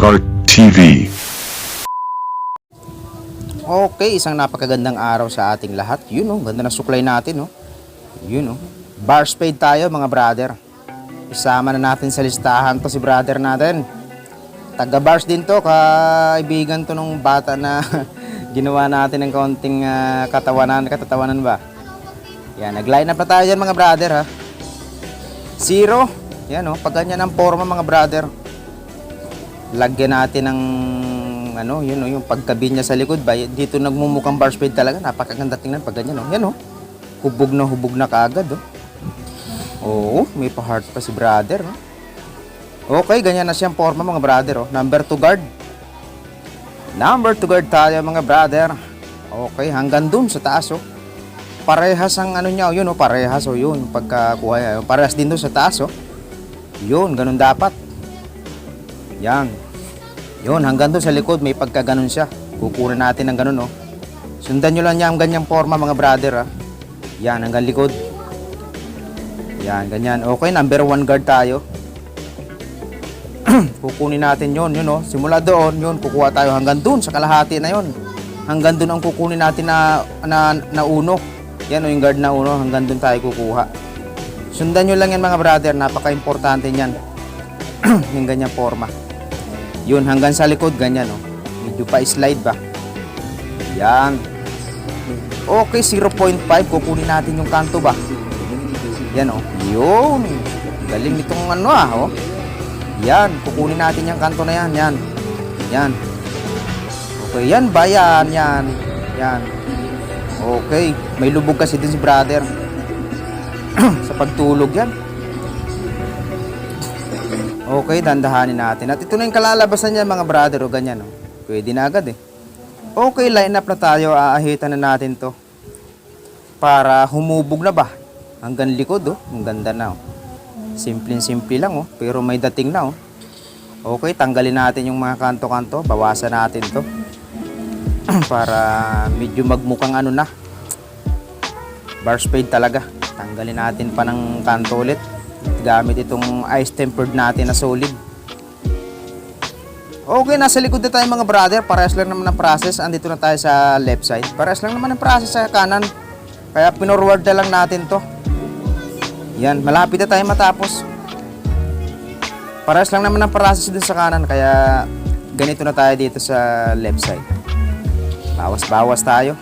Art TV. Okay, isang napakagandang araw sa ating lahat. Yun oh, ganda ng suklay natin oh. Yun oh. Bar spade tayo mga brother. Isama na natin sa listahan to si brother natin. Taga bars din to, kaibigan to nung bata na ginawa natin ng kaunting ah, katawanan, katatawanan ba? Yan, nag-line up na tayo dyan mga brother ha. Zero. Yan oh, pag ganyan ang forma mga brother. Lagyan natin ng ano, yun oh, yung pagkabi niya sa likod ba, dito nagmumukhang bar spade talaga, napakaganda tingnan pag ganyan oh. Yan oh. Hubog na hubog na kaagad oh. Oo, may pa-heart pa si brother oh. Okay, ganyan na siyang forma mga brother oh. Number 2 guard. Number 2 guard tayo mga brother. Okay, hanggang dun sa taas oh. Parehas ang ano niya, oh, yun oh, parehas oh, yun pagkakuha niya. oh. Parehas din dun sa taas oh. Yun, ganun dapat. Yan. Yun, hanggang doon sa likod, may pagka ganun siya. Kukunin natin ng ganun, oh. Sundan nyo lang niya ang ganyang forma, mga brother, ah. Yan, hanggang likod. Yan, ganyan. Okay, number one guard tayo. kukunin natin yun, yun, oh. Simula doon, yun, kukuha tayo hanggang doon, sa kalahati na yun. Hanggang doon ang kukunin natin na, na, na uno. Yan, oh, yung guard na uno, hanggang doon tayo kukuha. Sundan nyo lang yan, mga brother. Napaka-importante niyan. yung ganyang forma. Yun, hanggang sa likod, ganyan, oh. Medyo pa-slide ba? Yan. Okay, 0.5. Kukunin natin yung kanto ba? Yan, oh. Yun. Galing nitong ano, ah, oh. Yan, kukunin natin yung kanto na yan, yan. Yan. Okay, yan ba? Yan, yan. Yan. Okay. May lubog kasi din si brother. sa pagtulog yan. Okay, dandahanin natin. At ito na yung kalalabasan niya mga brother o ganyan. Oh. Pwede na agad eh. Okay, line up na tayo. Aahitan na natin to. Para humubog na ba? Hanggang likod oh. Ang ganda na oh. Simple-simple lang oh. Pero may dating na oh. Okay, tanggalin natin yung mga kanto-kanto. Bawasan natin to. Para medyo magmukhang ano na. Bar spade talaga. Tanggalin natin pa ng kanto ulit gamit itong ice tempered natin na solid. Okay, nasa likod na tayo mga brother. Parehas lang naman ang process. Andito na tayo sa left side. Parehas lang naman ang process sa kanan. Kaya pinorward na lang natin to. Yan, malapit na tayo matapos. Parehas lang naman ang process dun sa kanan. Kaya ganito na tayo dito sa left side. Bawas-bawas tayo.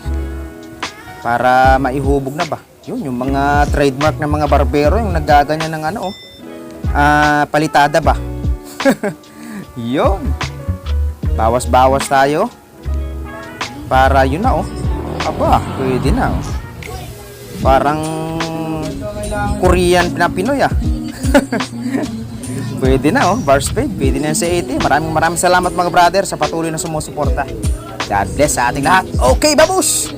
Para maihubog na ba? Yun, yung mga trademark ng mga barbero, yung nagaganyan ng ano, oh. Ah, palitada ba? yun. Bawas-bawas tayo. Para yun na, oh. Aba, pwede na, oh. Parang Korean na Pinoy, ah. pwede na, oh. Bar spade. Pwede na sa 80. Maraming maraming salamat mga brother sa patuloy na sumusuporta. God bless sa ating lahat. Okay, babush!